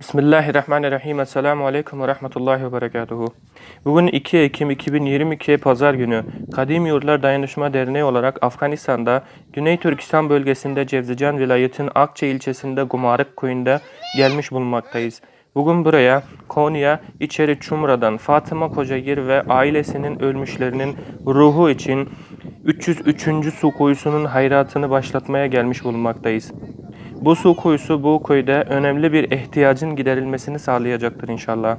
Bismillahirrahmanirrahim. Esselamu Aleyküm ve Rahmetullahi ve Berekatuhu. Bugün 2 Ekim 2022 Pazar günü Kadim Yurtlar Dayanışma Derneği olarak Afganistan'da Güney Türkistan bölgesinde Cevzican vilayetin Akçe ilçesinde Gumarık köyünde gelmiş bulunmaktayız. Bugün buraya Konya, İçeri Çumra'dan Fatıma Kocagir ve ailesinin ölmüşlerinin ruhu için 303. su kuyusunun hayratını başlatmaya gelmiş bulunmaktayız. Bu su kuyusu bu köyde önemli bir ihtiyacın giderilmesini sağlayacaktır inşallah.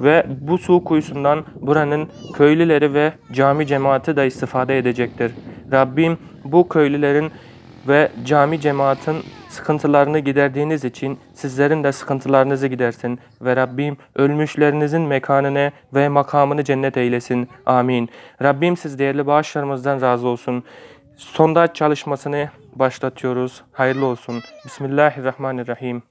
Ve bu su kuyusundan buranın köylüleri ve cami cemaati de istifade edecektir. Rabbim bu köylülerin ve cami cemaatin sıkıntılarını giderdiğiniz için sizlerin de sıkıntılarınızı gidersin. Ve Rabbim ölmüşlerinizin mekanını ve makamını cennet eylesin. Amin. Rabbim siz değerli bağışlarımızdan razı olsun. Sondaj çalışmasını başlatıyoruz. Hayırlı olsun. Bismillahirrahmanirrahim.